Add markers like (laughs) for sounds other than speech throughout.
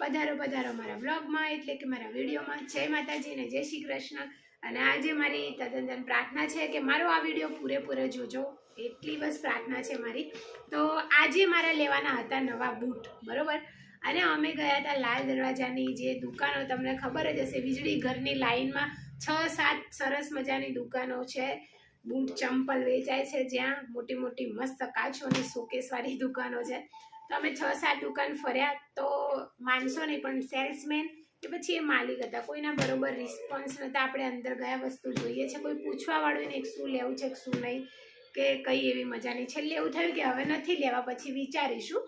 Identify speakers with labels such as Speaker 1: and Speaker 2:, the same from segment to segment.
Speaker 1: પધારો પધારો મારા બ્લોગમાં એટલે કે મારા વિડીયોમાં. જય માતાજી અને જય શ્રી કૃષ્ણ. અને આજે મારી તદ્દન પ્રાર્થના છે કે મારો આ વીડિયો પૂરેપૂરો જોજો. એટલી બસ પ્રાર્થના છે મારી. તો આજે મારા લેવાના હતા નવા બૂટ. બરોબર? અને અમે ગયા હતા લાલ દરવાજાની જે દુકાનો. તમને ખબર જ હશે, વીજળી ઘરની લાઈનમાં છ, સાત સરસ મજાની દુકાનો છે. બૂટ ચંપલ વેચાય છે જ્યાં મોટી મોટી મસ્ત કાચોની શોકેસવાળી દુકાનો છે. તો અમે છ સાત દુકાન ફર્યા તો માનશો નહીં, પણ સેલ્સમેન કે પછી એ માલિક હતા, કોઈના બરોબર રિસ્પોન્સ નહોતા. આપણે અંદર ગયા વસ્તુ જોઈએ છે. કોઈ પૂછવાવાળું નહીં શું લેવું છે શું નહીં, કે કઈ એવી મજા નહીં છેલ્લે એવું થયું કે હવે નથી લેવા, પછી વિચારીશું,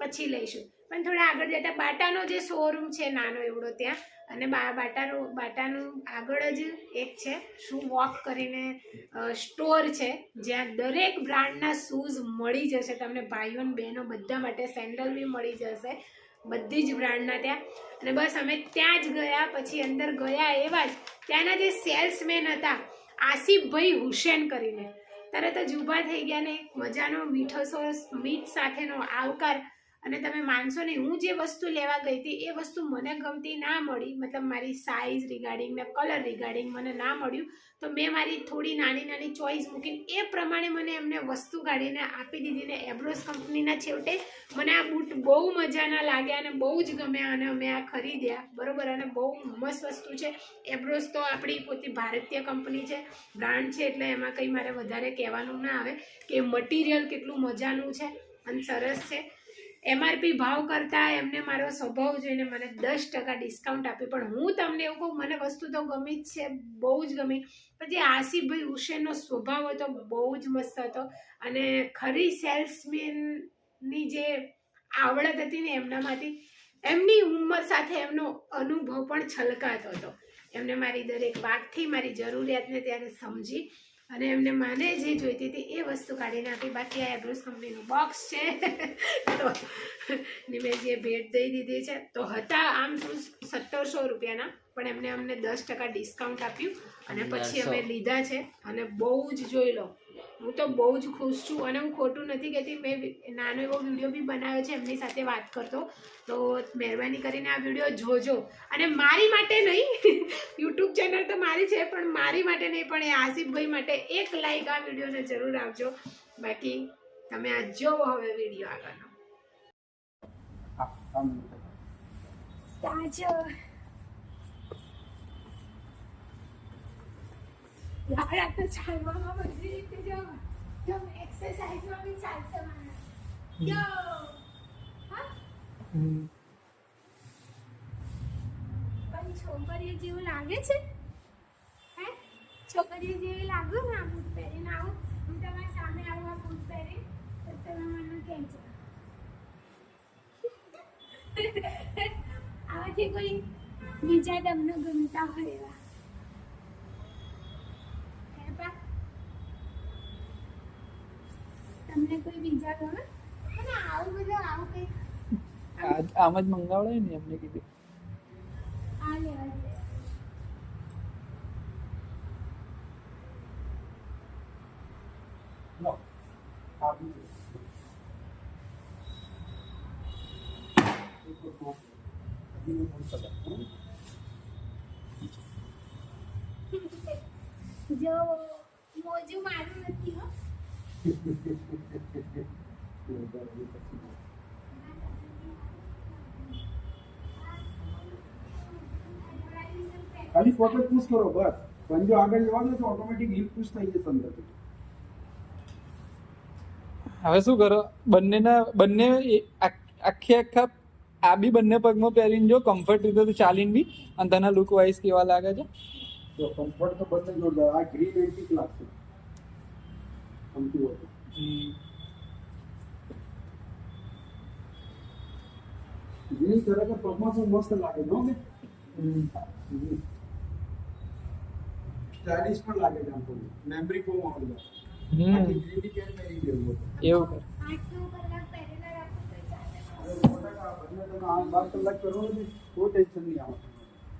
Speaker 1: પછી લઈશું. પણ થોડા આગળ જતાં બાટાનો જે શોરૂમ છે, નાનો એવડો ત્યાં અને બા, બાટાનું બાટાનું આગળ જ એક છે, શૂ વોક કરીને સ્ટોર છે, જ્યાં દરેક બ્રાન્ડના શૂઝ મળી જશે. તમને ભાઈઓ બહેનો બધા માટે સેન્ડલ બી મળી જશે, બધી જ બ્રાન્ડના ત્યાં. અને બસ અમે ત્યાં જ ગયા, પછી અંદર ગયા એવા જ. ત્યાંના જે સેલ્સમેન હતા, આસિફભાઈ હુસેન કરીને. તરત જ ઊભા થઈ ગયા ને, મજાનો મીઠો સોસ, મીઠ સાથેનો આવકાર અને તમે માનશો નહીં, હું જે વસ્તુ લેવા ગઈ હતી, એ વસ્તુ મને ગમતી ના મળી. મતલબ મારી સાઇઝ રિગાર્ડિંગ ને કલર રિગાર્ડિંગ મને ના મળ્યું. તો મેં મારી થોડી નાની નાની ચોઈસ મૂકીને એ પ્રમાણે મને એમને વસ્તુ કાઢીને આપી દીધી ને એબ્રોસ કંપનીના છેવટે મને આ બૂટ બહુ મજાના લાગ્યા અને બહુ જ ગમ્યા અને અમે આ ખરીદ્યા. બરાબર? અને બહુ મસ્ત વસ્તુ છે. એબ્રોસ તો આપણી પોતે ભારતીય કંપની છે બ્રાન્ડ છે, એટલે એમાં કંઈ મારે વધારે કહેવાનું ના આવે કે મટીરિયલ કેટલું મજાનું છે અને સરસ છે. એમઆરપી ભાવ કરતાં એમને મારો સ્વભાવ જોઈને મને દસ ટકા ડિસ્કાઉન્ટ આપ્યું પણ હું તમને એવું કહું, મને વસ્તુ તો ગમી જ છે, બહુ જ ગમી. પણ જે આસિફભાઈ હુસેનનો સ્વભાવ હતો, બહુ જ મસ્ત હતો. અને ખરી સેલ્સમેનની જે આવડત હતી ને એમનામાંથી, એમની ઉંમર સાથે એમનો અનુભવ પણ છલકાતો હતો. એમને મારી દરેક વાતથી, મારી જરૂરિયાતને ત્યારે સમજી અને એમને મને જે જોઈતી હતી એ વસ્તુ કાઢીને આપી. બાકી આ એબ્રોસ કંપનીનું બોક્સ છે. તો ને મેં જે ભેટ દઈ દીધી છે. તો હતા આમ શું સત્તરસો રૂપિયાના પણ એમને અમને દસ ટકા ડિસ્કાઉન્ટ આપ્યું અને પછી અમે લીધા છે. અને બહુ જ જોઈ લો હું તો બહુ જ ખુશ છું અને હું ખોટું નથી કહેતી. મેં નાનો એવો વીડિયો બી બનાવ્યો છે એમની સાથે વાત કરતો. તો મહેરબાની કરીને આ વીડિયો જોજો. અને મારી માટે નહીં (laughs) યુટ્યુબ ચેનલ તો મારી છે પણ મારી માટે નહીં પણ એ આસિફભાઈ માટે એક લાઈક આ વિડીયોને જરૂર આપજો. બાકી તમે આ જોવો હવે વીડિયો આગળનો. તાજો યાર તો ચાલવામાં બધી રીતે જો જો એક્સરસાઇઝમાં બી ચાલશે મને હા? પણ છોકરીઓ જેવું લાગે છે? હે? છોકરીઓ જેવી લાગુ ને આ બૂટ પહેરીને? આવું હું તમારી સામે આવું આ બૂટ પહેરી તો તમે મને કહેજો. આવાથી કોઈ બીજા તમને ગમતા હોય એવા હે બા? તમને કોઈ બીજા ગમે અને આવું બધું આવું કંઈક
Speaker 2: આ- આમ જ મંગાવડાય ને એમને કીધું
Speaker 1: આ લેવા દે જો મોજું મારું નથી હો
Speaker 3: ખાલી ફોટો પુશ કરો બસ. પંજો આગળ જવા દો તો ઓટોમેટિક લિપ પુશ થઈ જશે અંદર
Speaker 2: હવે શું કરો? બંનેના બંને આખે આખા આ બી બંને પગમાં પહેરીને જો કમ્ફર્ટ રીતે તો ચાલીને બી અને તને લુક વાઇઝ કેવા લાગે છે?
Speaker 3: જો કમ્ફર્ટ તો બંને જોરદાર. આ ગ્રીન એન્ટિક લાગશે. ગમતું હોય તો. ગ્રીન ખરેખર પગમાં શું મસ્ત લાગે છે હો બે સ્ટાઇલિશ પણ લાગે છે આમ તો મેમરી કોમ આવી જાય
Speaker 2: હમ
Speaker 3: આખી ગ્રીન ટી પેન્ટ પહેરી ગયું
Speaker 2: એવું કર
Speaker 1: આટલું કલાક પહેરેલા રાખું તો ચાલે
Speaker 3: અરે સો ટકા બંને તમે આઠ બાર કલાક કરો ને કોઈ ટેન્શન નહીં આવે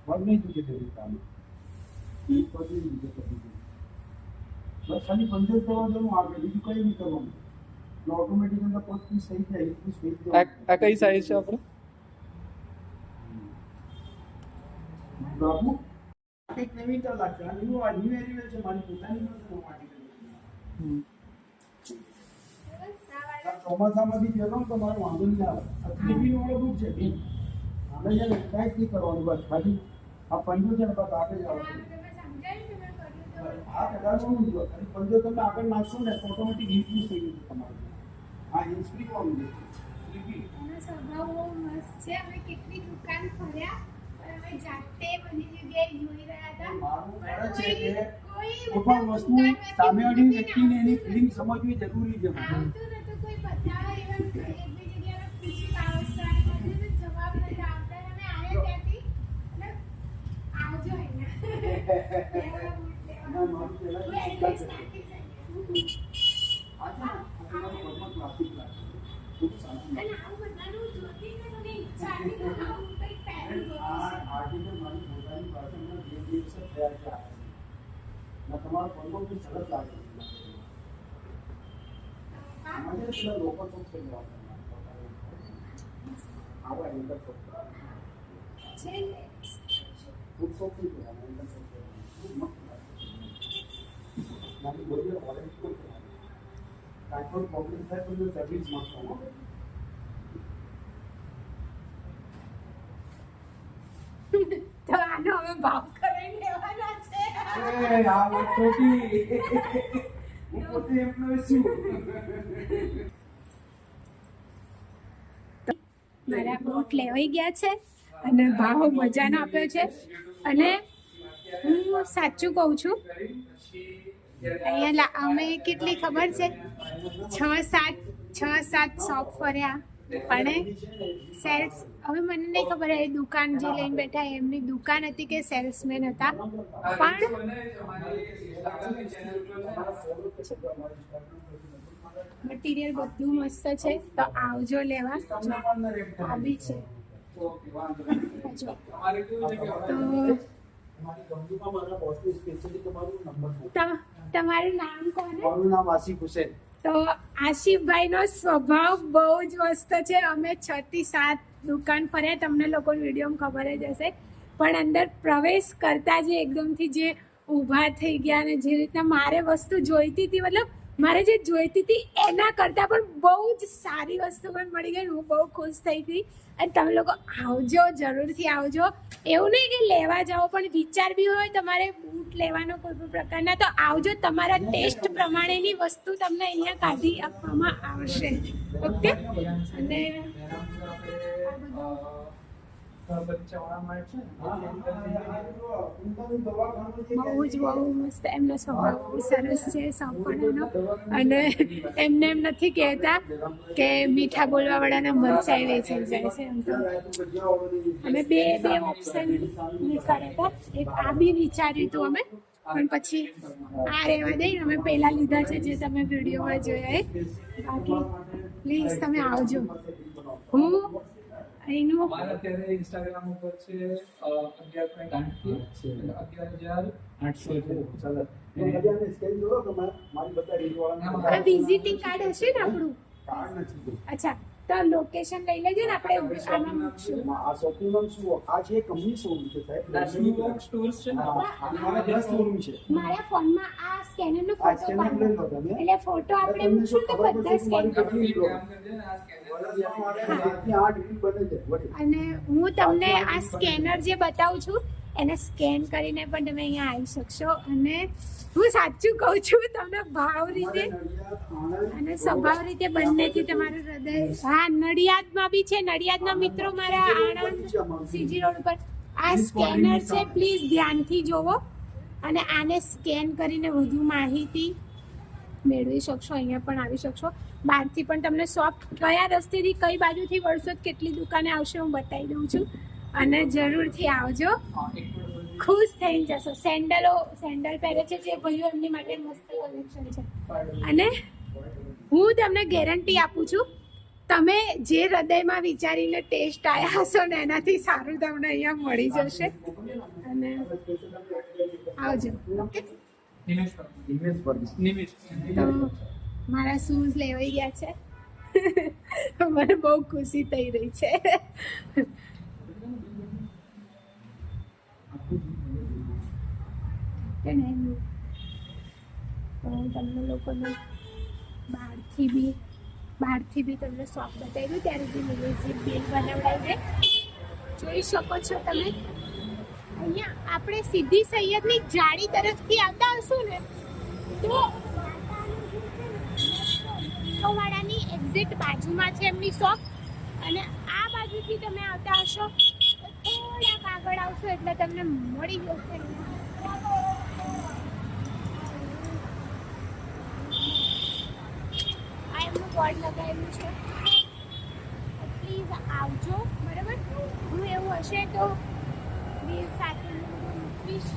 Speaker 3: પગ નહીં દુખે તેની કામ પગ નહીં દુખે પછી બસ ખાલી પંદર કરવાનું આગળ બીજું કંઈ નહીં કરવાનું. એટલે ઓટોમેટિક અંદર પગ પીસ થઈ જાય એક પીસ થઈ
Speaker 2: જાય આ કઈ સાઈઝ છે આપણે
Speaker 3: બાબુ એક નવીનતા લાગશે. આ ન્યુ આ ન્યુ એરિયા છે મારી પોતાની પણ માટી ને તો મારો વાંધો નહીં આવે. આ વાળો બુક છે આને છે ને કાંઈ નહીં કરવાનું બસ. ખાલી આ પંજો છે ને બસ આગળ આ કદાચનું જો ખાલી પંજો તમે આગળ નાખશો ને ઓટોમેટિક ઇન્ક્રીઝ થઈ જશે તમારું. આ ઇન્સ્પ્રી કોમ છે
Speaker 1: એનો સ્વભાવ બહુ મસ્ત છે. અમે કેટલી દુકાન ફર્યા અમે જાતે બધી જગ્યાએ જોઈ રહ્યા હતા.
Speaker 3: મારું
Speaker 1: પણ
Speaker 3: છે કે
Speaker 1: કોઈ
Speaker 3: પણ વસ્તુ સામેવાળી વ્યક્તિને એની. ફિલિંગ સમજવી જરૂરી છે
Speaker 1: આવતું કોઈ બતાવે એવા એક બે જગ્યાએ જવાબ નથી આવતા. અને આવ્યા ત્યાંથી અને આવજો અહીંયા. (laughs)
Speaker 3: ના, મારું પહેલા જ
Speaker 1: કોઈ
Speaker 3: વિચાર
Speaker 1: advice
Speaker 3: છે.
Speaker 1: નાખી જાય.
Speaker 3: આ છે ને, આ તમારું ઘરમાં ક્લાસિક લાગે. ખૂબ સારું લાગે.
Speaker 1: અને આવું બધાનું જોતી ને મને ઈચ્છા હતી કે આવું કંઈક પહેરું
Speaker 3: આ
Speaker 1: જોઈશું.
Speaker 3: આર્ટિકલ મારી પોતાની ભાષામાં બે દિવસ જ થયા છે આ. ના, તમારો પંજો બી સરસ લાગે છે. આમાં છે ને પેલા લોકો ચોક થઈ ગયા આવા એંગલ ચોક
Speaker 1: છે ને.
Speaker 3: ખૂબ ચોક થઈ તો
Speaker 1: આનો હવે ભાવ કરાવી લેવાના છે.
Speaker 3: એ, આ ખોટી. હું પોતે એમ્પ્લોય છું.
Speaker 1: મારા બૂટ લેવાઈ ગયા છે અને ભાવ મજાનો આપ્યો છે. અને હું સાચું કહું છું અહીંયા લા- અમે કેટલી ખબર છે? છ સાત છ સાત શોપ ફર્યા પણ સેલ્સ હવે મને નહીં ખબર એ દુકાન જે લઈને બેઠા એમની દુકાન હતી કે સેલ્સમેન હતા. પણ મટીરિયલ બધું મસ્ત છે તો આવજો લેવા. આવી છે. તો તમારું નામ કોને
Speaker 3: મારું નામ આસિફ હુસેન.
Speaker 1: તો આશિફભાઈનો સ્વભાવ બહુ જ મસ્ત છે. અમે છ થી સાત દુકાન ફર્યા. તમને લોકોને વિડીયોમાં ખબર જ હશે. પણ અંદર પ્રવેશ કરતા જે એકદમથી જે ઊભા થઈ ગયા અને જે રીતના મારે વસ્તુ જોઈતી હતી મતલબ મારે જે જોઈતી હતી એના કરતાં પણ બહુ જ સારી વસ્તુ મને મળી ગઈ. હું બહુ ખુશ થઈ હતી અને તમે લોકો આવજો, જરૂરથી આવજો. એવું નહીં કે લેવા જાઓ, પણ વિચાર બી હોય તમારે બૂટ લેવાનો કોઈ પણ પ્રકારના, તો આવજો. તમારા ટેસ્ટ પ્રમાણેની વસ્તુ તમને અહીંયા કાઢી આપવામાં આવશે. ઓકે? અને બહુ જ બહુ મસ્ત એમનો સ્વભાવ બહુ સરસ છે સાંભળવાનો અને એમને એમ નથી કહેતા કે મીઠા બોલવા વાળાના મરચાઈ છે એમ તો. અમે બે બે ઓપ્શન નીકળ્યા હતા. એક આ બી વિચાર્યું હતું અમે, પણ પછી આ રહેવા દઈ અમે પહેલાં લીધા છે જે તમે વિડીયોમાં જોયા એ. બાકી પ્લીઝ તમે આવજો. હું અહીંનું
Speaker 2: અમારા અત્યારે ઇન્સ્ટાગ્રામ ઉપર છે અગિયાર પોઈન્ટ આઠથી અગિયાર હજાર. આઠસો
Speaker 1: આ વિઝિટિંગ કાર્ડ હશે ને આપણું?
Speaker 3: કાર્ડ નથી
Speaker 1: અચ્છા તો લોકેશન લઈ લેજો ને આપણે આમાં મૂકશું.
Speaker 3: આ શોપિંગ નામ શું? આ છે કંપની શોરૂમ છે સાહેબ
Speaker 2: સ્ટોર્સ છે ને?
Speaker 3: મારા શોરૂમ છે.
Speaker 1: મારા ફોનમાં આ સ્કેનરનો
Speaker 3: આ
Speaker 1: ફોટો
Speaker 3: સ્કેનર
Speaker 1: પાડો. એટલે ફોટો આપણે મૂકશું તો બધા સ્કેન
Speaker 3: મારી
Speaker 2: ને આ સ્કેનર
Speaker 1: અને હું તમને આ સ્કેનર જે બતાવું છું, એને સ્કેન કરીને પણ તમે અહીંયા આવી શકશો. અને હું સાચું કહું છું, તમને ભાવ રીતે અને સ્વભાવ રીતે બંનેથી તમારું હૃદય હા, નડિયાદમાં બી છે. નડિયાદના મિત્રો મારા આણંદ સીજી રોડ પર આ સ્કેનર છે, પ્લીઝ ધ્યાનથી જોવો. અને આને સ્કેન કરીને વધુ માહિતી મેળવી શકશો, અહીંયા પણ આવી શકશો. બહારથી પણ તમને શોપ કયા રસ્તેથી કઈ બાજુથી વળશો તો કેટલી દુકાને આવશે હું બતાવી દઉં છું. અને જરૂરથી આવજો. ખુશ થઈને જશો. સેન્ડલો સેન્ડલ પહેરે છે જે ભાઈઓ એમની માટે મસ્ત કલેક્શન છે. અને હું તમને ગેરંટી આપું છું તમે જે હૃદયમાં વિચારીને ટેસ્ટ આવ્યા હશો ને એનાથી સારું તમને અહીંયા મળી જશે. અને આવજો. ઓકે
Speaker 2: નિમેશ
Speaker 3: નિમેશ
Speaker 2: નિમેશ.
Speaker 1: તો મારા શૂઝ લેવાઈ ગયા છે. મને બહુ ખુશી થઈ રહી છે. હું તમને લોકોને બહારથી બી બહારથી બી તમને શોપ બતાવ્યું, ત્યારે બી મ્યુઝિક બિલ બનાવડાવી દે જોઈ શકો છો તમે. અહીંયા આપણે સીધી સૈયદની જાળી તરફથી આવતા હશું ને, તો વાળાની એક્ઝેક્ટ બાજુમાં છે એમની શોપ અને આ બાજુથી તમે આવતા હશો થોડાક આગળ આવશો એટલે તમને મળી જશે. આ એમનું બોર્ડ લગાવેલું છે. પ્લીઝ આવજો, બરાબર? હું એવું હશે તો બિલ સાથે મૂકીશ.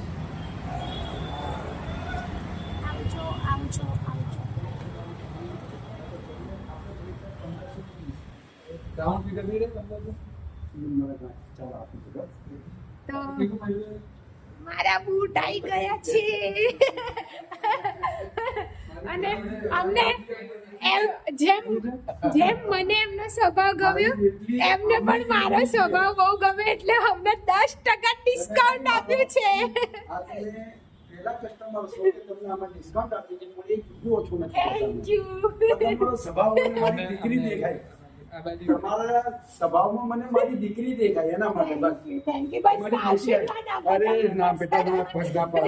Speaker 1: આવજો આવજો આવજો
Speaker 2: રાઉન્ડ ફિગર નહીં દે તમને
Speaker 3: ચાલો આપી દો
Speaker 1: તો મારા બૂટ આવી ગયા છે. અને અમને એમ જેમ જેમ મને એમનો સ્વભાવ ગમ્યો એમને પણ મારો સ્વભાવ બહુ ગમે એટલે અમને દસ ટકા ડિસ્કાઉન્ટ આપ્યું છે.
Speaker 3: આ કસ્ટમર છો કે તમને આમાં ડિસ્કાઉન્ટ આપી છે એક રૂપિયો ઓછો નથી
Speaker 1: થેન્ક યુ
Speaker 3: તમારો સ્વભાવ મને મારી દીકરી દેખાય
Speaker 2: આ બાજુ.
Speaker 3: તમારા સ્વભાવમાં મને મારી દીકરી દેખાય એના માટે બસ.
Speaker 1: થેન્ક યુ બસ આશીર્વાદ આપો
Speaker 3: અરે ના બેટા ના પગા પર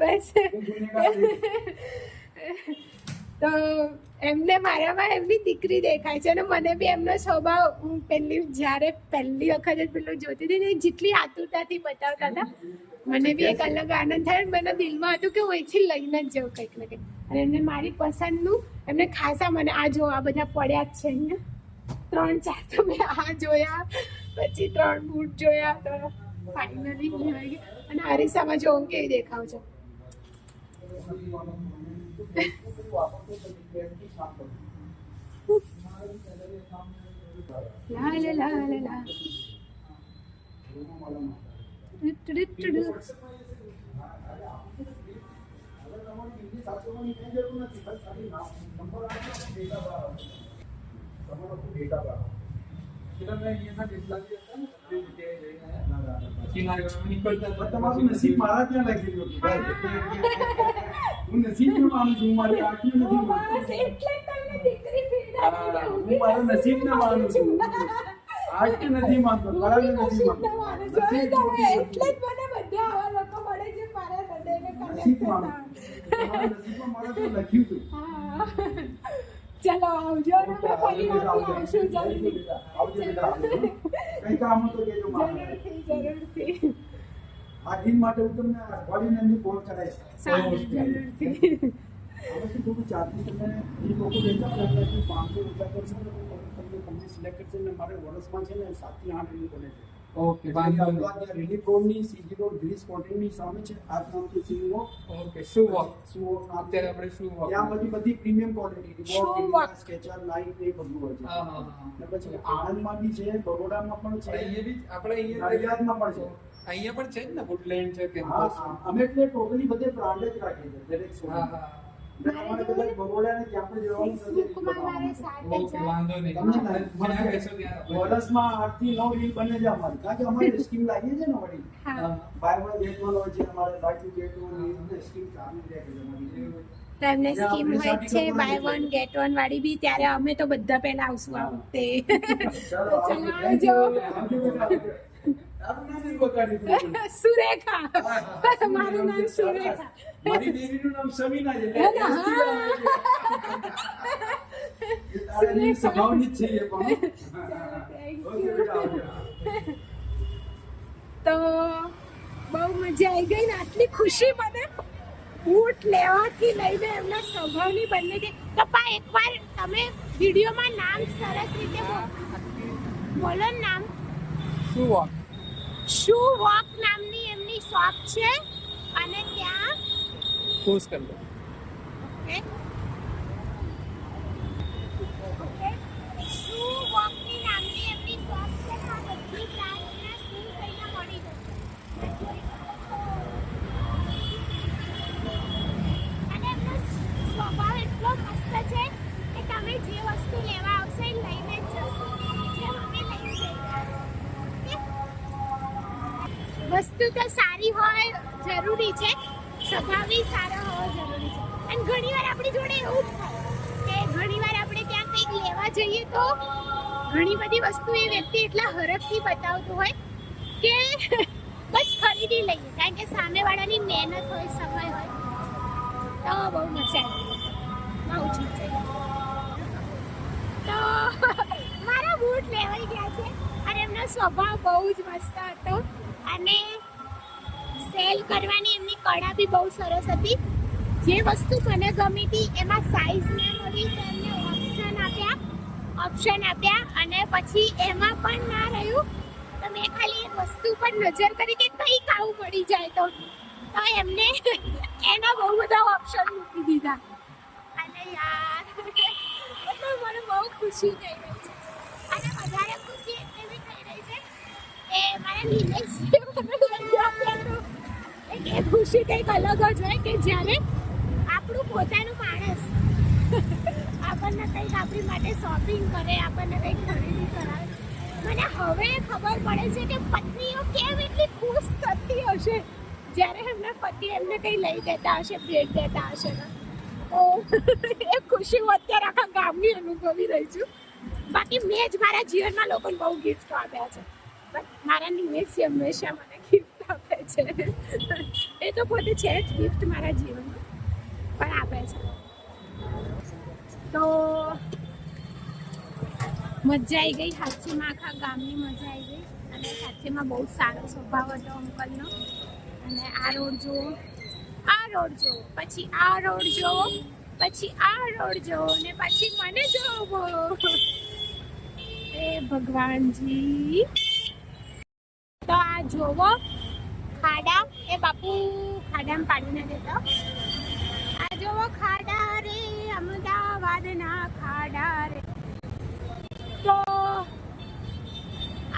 Speaker 1: બસ.
Speaker 3: હું ગુનેગાર નહીં.
Speaker 1: તો એમને મારામાં એમની દીકરી દેખાય છે અને મને બી એમનો સ્વભાવ હું પહેલી જ્યારે પહેલી વખત જ પેલું જોતી હતી ને જેટલી આતુરતાથી બતાવતા હતા મને બી એક અલગ આનંદ થાય અને મને દિલમાં હતું કે હું અહીંથી લઈને જ જાઉં કંઈક ને કંઈક. અને એમને મારી પસંદનું એમને ખાસા મને આ જો આ બધા પડ્યા જ છે અહીંયા. ત્રણ ચાર તો મેં આ જોયા, પછી ત્રણ બૂટ જોયા તો ફાઇનલી લેવાઈ ગયા અને આરિસામાં જો હું કેવી દેખાવ છું? લા લા લાલ લા
Speaker 3: તમારું (laughs) નસીબ મારા ત્યાં લખેલું હું નસીબ માનું છું મારી આંખી નથી હા, મારા માનું છું આંખી નથી માનતો
Speaker 1: હું
Speaker 3: નથી માનતો
Speaker 1: માનું છું.
Speaker 3: નસીબ
Speaker 1: તમે
Speaker 3: મોટી
Speaker 1: એટલે જ મને બધા આવા લોકો મળે છે મારા હૃદયને connect
Speaker 3: નસીબ
Speaker 1: થતા.
Speaker 3: માનું મારા નસીબમાં મારા તો લખ્યું હતું.
Speaker 1: ચલો આવજો ને અમે ફરી વાર આવશું જલ્દી
Speaker 3: આવજો કઈ કામ હોય તો કહેજો મારા
Speaker 1: જરૂરથી જરૂરથી
Speaker 3: આ દિન માટે હું તમને અઠવાડિયાની અંદર કોલ કરાવીશ
Speaker 1: જરૂરથી
Speaker 3: હવે શું થોડું ચાર્જિસ તમે એ લોકો લેતા હતા કે પાંચસો રૂપિયા કરશે તમને તમને સિલેક્ટ કરશે ને મારે વર્ષમાં છે ને સાતથી આઠ એવી બને છે
Speaker 2: ઓકે વાંધો
Speaker 3: રિલીફ રોડની સીજી રોડ ગ્રીસ કોટેજની સામે છે. આ નામથી સીવો
Speaker 2: ઓકે શું વોક
Speaker 3: સુવો
Speaker 2: અત્યારે આપણે શું વોક
Speaker 3: ત્યાં બધી બધી premium
Speaker 1: quality walk.
Speaker 3: Skechers light એ બધું હોય છે.
Speaker 2: હા હા
Speaker 3: પછી આણંદમાં બી છે બરોડામાં પણ છે.
Speaker 2: અહીંયા બી આપણે અહીંયા
Speaker 3: નડિયાદમાં પણ છે.
Speaker 2: અહીંયા પણ છે જ ને વુડલેન્ડ છે
Speaker 3: કે અમે એટલે ટોટલી બધે બ્રાન્ડ જ રાખીએ છીએ દરેક
Speaker 2: હા હા.
Speaker 3: વર્ષમાં આઠથી નવ રીલ બને છે અમારી. કારણ કે અમારી સ્કીમ લાગી છે ને વળી. બાય વન ગેટ વન હોય છે અમારે buy two get one scheme ચાલુ રહે છે અમારી.
Speaker 1: તો એમને સ્કીમ હોય છે બાય વન ગેટ વન વાળી બી ત્યારે અમે તો બધા પહેલા આવશું આ વખતે. (laughs) (laughs) (laughs) સુરેખા. મારું નામ સુરેખા.
Speaker 3: મારી દેવીનું નામ સમીના છે તારાની સ્વભાવની જ એ પણ.
Speaker 1: તો બહુ મજા આવી ગઈ ને આટલી ખુશી મને બૂટ લેવાથી લઈને એમના સ્વભાવની બંને કે પપ્પા એકવાર તમે વિડીયોમાં નામ સરસ રીતે બોલો. નામ.
Speaker 2: શું વોક?
Speaker 1: શું વોક નામની એમની શોપ છે?
Speaker 2: પોઝ
Speaker 1: कर જઈએ. વસ્તુ તો સારી હોય જરૂરી છે. સ્વભાવ બી સારો હોવો જરૂરી છે. અને ઘણીવાર આપણી જોડે એવું જ થાય કે ઘણી વાર આપણે ક્યાંક કંઈક લેવા જઈએ તો ઘણી બધી વસ્તુ એ વ્યક્તિ એટલા હરખથી બતાવતું હોય કે (laughs) બસ ખરીદી લઈએ. કારણ કે સામેવાળાની મહેનત હોય, સમય હોય, તો બહુ મજા બહુ જ છે તો (laughs) મારા બૂટ લેવાઈ ગયા છે અને એમનો સ્વભાવ બહુ જ મસ્ત હતો. અને સેલ કરવાની એમની કળા બી બહુ સરસ હતી. જે વસ્તુ મને ગમી હતી, એમાં સાઈઝ ના મળી તો એમને ઓપ્શન આપ્યા. ઓપ્શન આપ્યા અને પછી એમાં પણ ના રહ્યું. તો મેં ખાલી એક વસ્તુ પર નજર કરી કે કઈ ખાવું પડી જાય તો. તો એમને (laughs) એના બહુ બધા ઓપ્શન મૂકી દીધા. અને યાર, (laughs) એટલે મને બહુ ખુશી થઈ રહી છે. અને વધારે ખુશી એટલે બી થઈ રહી છે એ મારા નિલેશ મને લઈ આપ્યા તો. એક એ ખુશી કંઈક અલગ જ હોય કે જ્યારે આપણું પોતાનું માણસ આપણને કંઈક આપણી માટે શોપિંગ કરે, આપણને કંઈક ખરીદી કરાવે. મને હવે ખબર પડે છે કે પત્નીઓ કેમ એટલી ખુશ થતી હશે? જ્યારે એમના પતિ એમને કંઈ લઈ દેતા હશે, ભેટ દેતા હશે. એ ખુશી હું અત્યારે આખા ગામની અનુભવી રહી છું. બાકી મેં જ મારા જીવનમાં લોકોને બહુ ગિફ્ટ આપ્યા છે. બટ મારા નિમેશી હંમેશા મને છે. એ તો પોતે છે જ ગિફ્ટ મારા જીવનમાં, પણ આપે છે. તો મજા આવી ગઈ, હાથીમાં આખા ગામની મજા આવી ગઈ. અને હાથીમાં બહુ સારો સ્વભાવ હતો અંકલનો. અને આ રોડ જુઓ, આ રોડ જુઓ, પછી આ રોડ જુઓ, પછી આ રોડ જુઓ ને પછી મને જોવો. એ ભગવાનજી. તો આ જોવો ખાડા, એ બાપુ ખાડામાં પાડી ના દેતો આ જોવો ખાડા રે, અમદાવાદના ખાડા રે. તો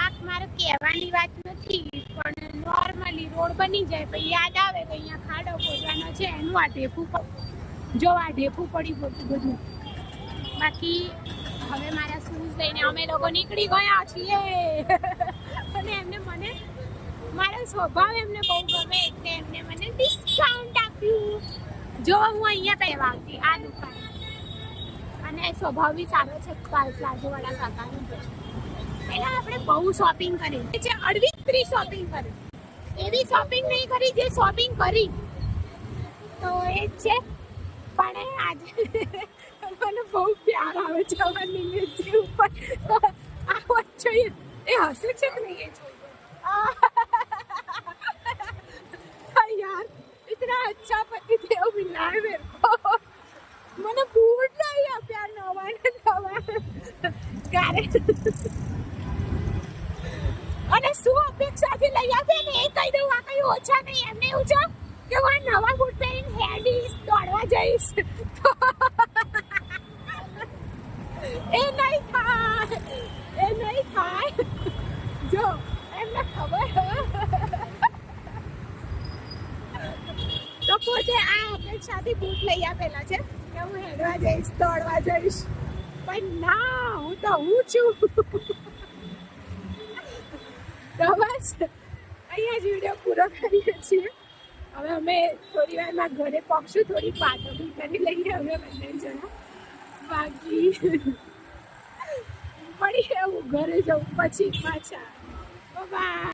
Speaker 1: આ મારું કહેવાની વાત નથી, પણ નોર્મલી રોડ બની જાય પછી યાદ આવે કે અહીંયા ખાડો ખોદવાનો છે, એનું આ ઢેફું જો આ ઢેફું પડી પડતું બધું. બાકી હવે મારા શૂઝ લઈને અમે લોકો નીકળી ગયા છીએ. અને એમને મને મારો સ્વભાવ એમને બહુ ગમે એટલે એમને મને ડિસ્કાઉન્ટ આપ્યું. જો હું અહીંયા પહેવા આવતી આ દુકાન. અને સ્વભાવ બી સારો છે પ્લાઝોવાળા કાકાનો. પહેલાં આપણે બહુ શોપિંગ કરી. છે અડવિત્રી શોપિંગ કરી. એવી શોપિંગ નહીં કરી જે શોપિંગ કરી. તો એ જ છે. પણ આજે (laughs) મને બહુ પ્યાર આવે છે અમારા નિમેશજી ઉપર. આ વચ્ચે એ હશે છે કે નહીં એ જોઈએ? इतना अच्छा पति देव मिला है मेरे को મને બૂટ લઈ આપ્યા નવા ને નવા ગારે અને શું અપેક્ષાથી લઈ આપ્યા ને એ કહી દઉં આ કઈ ઓછા નહીં એમને એવું છે કે હું આ નવા બૂટ પહેરીને હેડીશ દોડવા જઈશ તો એ નહીં થાય એ નહીં થાય જો એમને ખબર પોતે આ અપેક્ષાથી બૂટ લઈ આપેલા છે કે હું હેડવા જઈશ, દોડવા જઈશ. પણ ના, હું તો હું છું. તો બસ, અહીંયા જ વીડિયો પૂરો કરીએ છીએ. હવે અમે થોડી વારમાં ઘરે પહોંચશું, થોડી વાતો બી કરી લઈએ અમે બંને જણા. બાકી પડી એવું ઘરે જવું પછી પાછા. બાય